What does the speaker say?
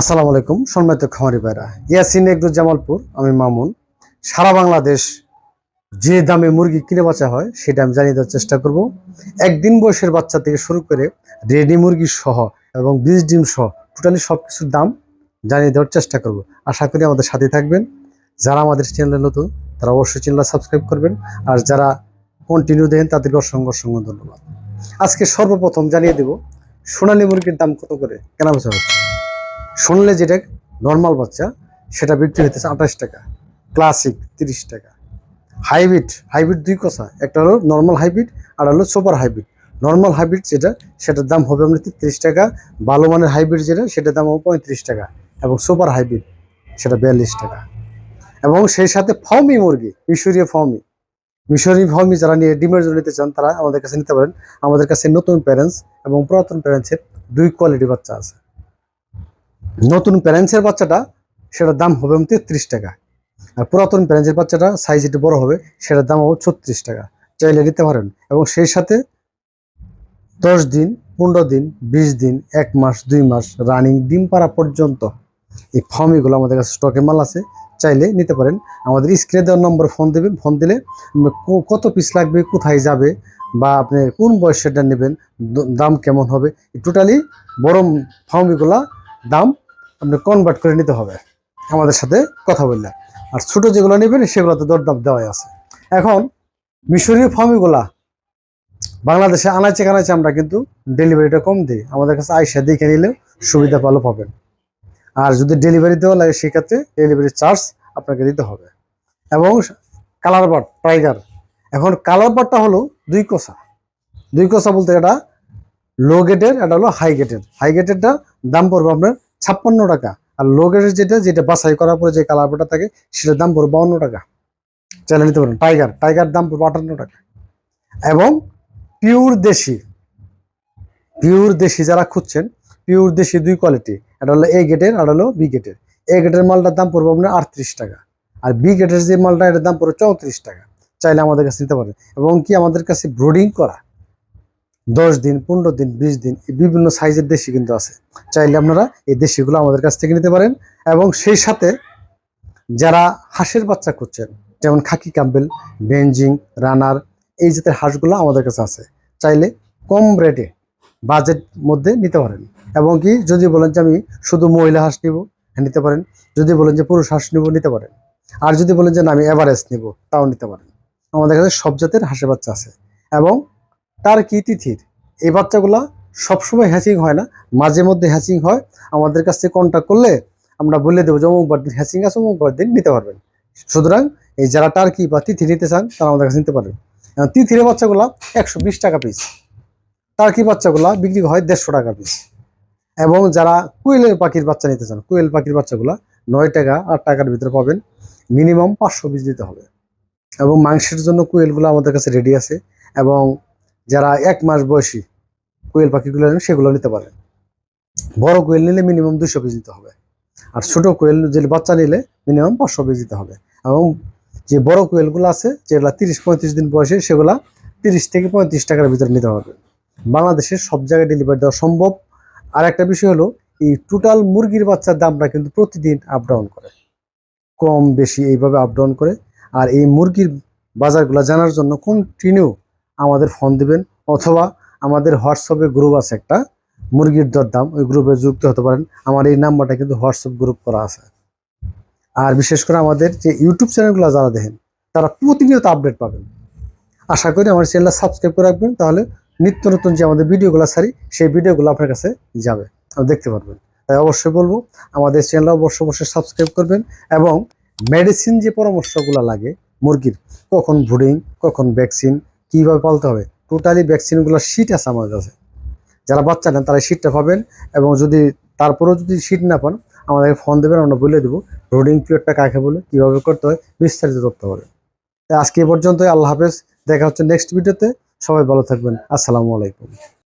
আসসালামু আলাইকুম, সম্মানিত খামারি ভাইরা। ইয়াসিন এগ্রো জামালপুর, আমি মামুন। সারা বাংলাদেশ যে দামে মুরগি কিনে বাঁচা হয়, সেটা আমি জানিয়ে দেওয়ার চেষ্টা করব। একদিন বয়সের বাচ্চা থেকে শুরু করে রেডি মুরগি সহ এবং বীজ ডিম সহ টোটালি সব কিছুর দাম জানিয়ে দেওয়ার চেষ্টা করব। আশা করি আমাদের সাথে থাকবেন। যারা আমাদের চ্যানেলে নতুন, তারা অবশ্যই চ্যানেলটা সাবস্ক্রাইব করবেন। আর যারা কন্টিনিউ দেন তাদেরকে অসংখ্য অসংখ্য ধন্যবাদ। আজকে সর্বপ্রথম জানিয়ে দেব, সোনালী মুরগির দাম কত করে? কেনা বেচা হচ্ছে। শুনলে যেটা নর্মাল বাচ্চা, সেটা বিক্রি হইতেছে আঠাশ টাকা ক্লাসিক তিরিশ টাকা। হাইব্রিড হাইব্রিড দুই কথা, একটা হলো নর্মাল হাইব্রিড আর হলো সুপার হাইব্রিড নর্মাল হাইব্রিড যেটা, সেটার দাম হবে আপনার তিরিশ টাকা, ভালো মানের হাইব্রিড যেটা, সেটার দাম হবে পঁয়ত্রিশ টাকা, এবং সুপার হাইব্রিড সেটা বিয়াল্লিশ টাকা। এবং সেই সাথে ফর্মি মুরগি, মিশরীয় ফর্মি মিশরীয় ফর্মি যারা নিয়ে ডিমের জন্য নিতে চান, তারা আমাদের কাছে নিতে পারেন। আমাদের কাছে নতুন প্যারেন্টস এবং পুরাতন প্যারেন্টসের দুই কোয়ালিটি বাচ্চা আছে। নতুন প্যারেন্টসের বাচ্চাটা, সেটার দাম হবে তেত্রিশ টাকা। আর পুরাতন প্যারেন্টসের বাচ্চাটা সাইজ একটু বড় হবে, সেটার দাম হবে ছত্রিশ টাকা। চাইলে নিতে পারেন। এবং সেই সাথে দশ দিন, পনেরো দিন, বিশ দিন, এক মাস, দুই মাস রানিং ডিম পাড়া পর্যন্ত এই ফর্মিগুলো আমাদের কাছে স্টকে মাল আছে, চাইলে নিতে পারেন। আমাদের স্ক্রিনে দেওয়ার নম্বর ফোন দেবেন ফোন দিলে কত পিস লাগবে, কোথায় যাবে, বা আপনি কোন বয়সেরটা নেবেন দাম কেমন হবে টোটালি বড় ফার্মিগুলা দাম আপনি কনভার্ট করে নিতে হবে। আমাদের সাথে কথা বললে। আর ছোটো যেগুলো নেবেন সেগুলোতে দরদাম দেওয়াই আছে। এখন, মিশরীয় ফার্মিগুলা, বাংলাদেশে আনাচে কানাচে আমরা কিন্তু ডেলিভারিটা কম দিই। আমাদের কাছে আয়সা দেখে নিলে সুবিধা ভালো পাবেন। আর যদি ডেলিভারি দেওয়া লাগে, সেক্ষেত্রে ডেলিভারি চার্জ আপনাকে দিতে হবে। এবং কালার বাট টাইগার এখন কালার বাটটা হলো দুই কষা। দুই কষা বলতে এটা লো গেটের এটা হলো হাই গেটের হাই গেটেরটা দাম পড়বে আপনার ছাপ্পান্ন টাকা। আর লো গেটের যেটা যেটা বাছাই করার পরে যে কালারটা থাকে, সেটার দাম পড়বে বাউন্ন টাকা। চাইলে নিতে পারেন। টাইগার টাইগার দাম পড়বে আটান্ন টাকা। এবং পিওর দেশি পিওর দেশি যারা খুঁজছেন পিওর দেশি দুই কোয়ালিটি এটা হলো এ গেটের আর হলো বি গেটের এ গেটের মালটার দাম পড়বে আপনার আটত্রিশ টাকা। আর বি গেটের যে মালটা, এটার দাম পড়বে চৌত্রিশ টাকা। চাইলে আমাদের কাছে নিতে পারেন। এবং কি আমাদের কাছে ব্রোডিং করা দশ দিন, পনেরো দিন, বিশ দিন বিভিন্ন সাইজের দেশি কিন্তু আছে। চাইলে আপনারা এই দেশিগুলো আমাদের কাছ থেকে নিতে পারেন। এবং সেই সাথে যারা হাঁসের বাচ্চা করছেন যেমন খাকি কাম্বেল বেঞ্জিং রানার, এই জাতের হাঁসগুলো আমাদের কাছে আছে। চাইলে কম রেটে, বাজেট মধ্যে নিতে পারেন। এবং কি, যদি বলেন যে আমি শুধু মহিলা হাঁস নিব হ্যাঁ নিতে পারেন। যদি বলেন যে পুরুষ হাঁস নিব, নিতে পারেন। আর যদি বলেন যে না, আমি এভারেজ নিব, তাও নিতে পারেন। আমাদের কাছে সব জাতের হাঁসের বাচ্চা আছে। এবং তার কি তিথির? এই বাচ্চাগুলা সবসময় হ্যাচিং হয় না। মাঝে মধ্যে হ্যাচিং হয়। আমাদের কাছ থেকে কন্ট্যাক্ট করলে আমরা বলে দেবো যে, অমুক বার দিন হ্যাচিং আছে, অমুক বার দিন নিতে পারবেন। সুতরাং এই যারা টার্কি বা তিথি নিতে চান, তারা আমাদের কাছে নিতে পারবেন। তিথির বাচ্চাগুলা একশো বিশ টাকা পিস টার্কি বাচ্চাগুলা বিক্রি হয় দেড়শো টাকা পিস এবং যারা কুয়েলের পাখির বাচ্চা নিতে চান, কুয়েল পাখির বাচ্চাগুলা নয় টাকা আট টাকার ভিতরে পাবেন। মিনিমাম পাঁচশো পিস দিতে হবে। এবং মাংসের জন্য কুয়েলগুলো আমাদের কাছে রেডি আছে। এবং যারা এক মাস বয়সী কোয়েল পাখিগুলো নেন সেগুলো নিতে পারেন বড় কোয়েল নিলে মিনিমাম দুশো পিস দিতে হবে। আর ছোট কোয়েল যে বাচ্চা নিলে মিনিমাম পাঁচশো পিস দিতে হবে। এবং যে বড় কোয়েলগুলো আছে, যেগুলো তিরিশ, পঁয়ত্রিশ দিন বয়সে, সেগুলা তিরিশ থেকে পঁয়ত্রিশ টাকার ভিতরে নিতে হবে। বাংলাদেশের সব জায়গায় ডেলিভারি দেওয়া সম্ভব। আর একটা বিষয় হলো, এই টোটাল মুরগির বাচ্চার দামটা কিন্তু প্রতিদিন আপ ডাউন করে। কম, বেশি, এইভাবে আপ ডাউন করে। আর এই মুরগির বাজারগুলো জানার জন্য কন্টিনিউ আমাদের ফোন দিবেন অথবা আমাদের হোয়াটসঅ্যাপে গ্রুপ আছে একটা, মুরগির দরদাম ওই গ্রুপে যুক্ত হতে পারেন। আমার এই নাম্বারটা কিন্তু হোয়াটসঅ্যাপ গ্রুপ করা আছে। আর বিশেষ করে আমাদের যে ইউটিউব চ্যানেলগুলো যারা দেখেন, তারা প্রতিনিয়ত আপডেট পাবেন। আশা করি আমার চ্যানেলটা সাবস্ক্রাইব করে রাখবেন, তাহলে নিত্য নতুন যে আমাদের ভিডিওগুলো সারি সেই ভিডিওগুলো আপনার কাছে যাবে। দেখতে পারবেন। তাই অবশ্যই বলব, আমাদের চ্যানেলটা অবশ্যই অবশ্যই সাবস্ক্রাইব করবেন এবং মেডিসিন যে পরামর্শগুলো লাগে, মুরগির, কখন ব্রুডিং কখন ভ্যাকসিন কীভাবে পালতে হবে? টোটালি ভ্যাকসিনগুলো শীট আছে আমার কাছে। যারা বাচ্চা নেন, তারা শীটটা পাবেন এবং যদি তারপরেও যদি শীট না পান, আমাদেরকে ফোন দেবেন, আমরা বলে দেবো রোডিং পিরিয়ডটা কাকে বলে, কীভাবে করতে হয়, বিস্তারিত তথ্য হবে তাই আজকে এ পর্যন্তই, আল্লাহ হাফেজ। দেখা হচ্ছে নেক্সট ভিডিওতে সবাই ভালো থাকবেন। আসসালামু আলাইকুম।